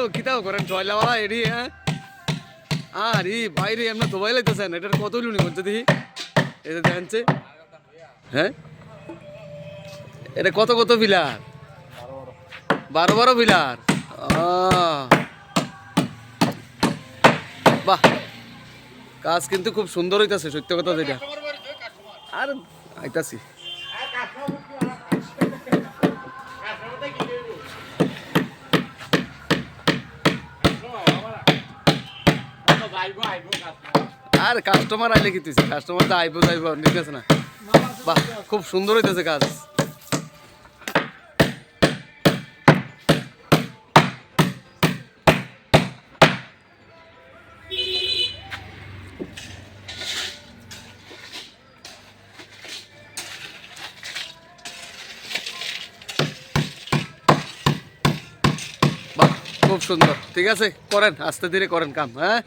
তো কিতাও করেন ছয়লাওয়ালা এডি হ্যাঁ? আর ই বাইরে এমনি দোবাই লাইতেছেন এটার কত লুনি বলছে দেখি? এটা দেখছে হ্যাঁ? এটা কত কত বিলার বারো বারো আহ। বাহ। কাজ কিন্তু খুব সুন্দর হইতাছে, সত্য কথা যেটা। আর আইতাছি। আর কাস্টমার আইলে কি কাস্টমার তো আইবো, যাইবো নিতেছে না। বাহ, খুব সুন্দর হইতেছে কাজ। খুব সুন্দর। ঠিক আছে, করেন, আস্তে ধীরে করেন কাম হ্যাঁ?